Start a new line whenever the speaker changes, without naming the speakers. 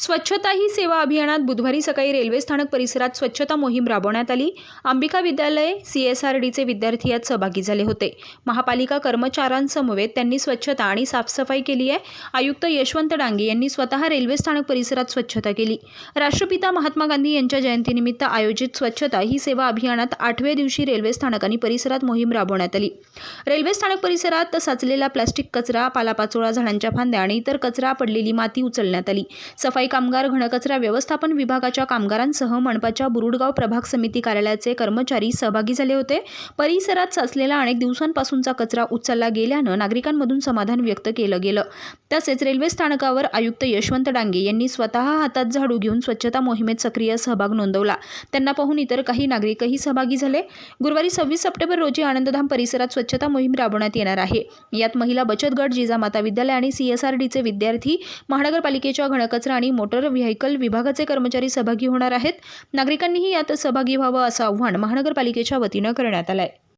स्वच्छता ही सेवा अभियानात बुधवारी सकाळी रेल्वे स्थानक परिसरात स्वच्छता मोहीम राबवण्यात आली. अंबिका विद्यालय सी एस आर डीचे विद्यार्थी यात सहभागी झाले होते. महापालिका कर्मचाऱ्यांसमवेत त्यांनी स्वच्छता आणि साफसफाई केली आहे. आयुक्त यशवंत डांगे यांनी स्वतः रेल्वे स्थानक परिसरात स्वच्छता केली. राष्ट्रपिता महात्मा गांधी यांच्या जयंतीनिमित्त आयोजित स्वच्छता ही सेवा अभियानात आठव्या दिवशी रेल्वे स्थानक आणि परिसरात मोहीम राबवण्यात आली. रेल्वे स्थानक परिसरात साचलेला प्लास्टिक कचरा पालापाचोळा झाडांच्या फांद्या आणि इतर कचरा पडलेली माती उचलण्यात आली. सफाई कामगार घनकचरा व्यवस्थापन विभागाच्या कामगारांसह मनपाच्या बुरुडगाव प्रभाग समिती कार्यालयाचे कर्मचारी सहभागी झाले होते. परिसरात साचलेला अनेक दिवसांपासूनचा कचरा उचलला गेल्यानं नागरिकांमधून समाधान व्यक्त केलं गेलं. तसेच रेल्वे स्थानकावर आयुक्त यशवंत डांगे यांनी स्वतः हातात झाडू घेऊन स्वच्छता मोहिमेत सक्रिय सहभाग नोंदवला. त्यांना पाहून इतर काही नागरिकही सहभागी झाले. गुरुवारी सव्वीस सप्टेंबर रोजी आनंदधाम परिसरात स्वच्छता मोहीम राबवण्यात येणार आहे. यात महिला बचत गट जिजामाता विद्यालय आणि सी एस आर विद्यार्थी महानगरपालिकेच्या घनकचरा आणि मोटर व्हेकल विभागाचे कर्मचारी सहभागी होणार आहेत. नागरिकांनीही यात सहभागी व्हावं असं आव्हान महानगरपालिकेच्या वतीनं करण्यात आलं आहे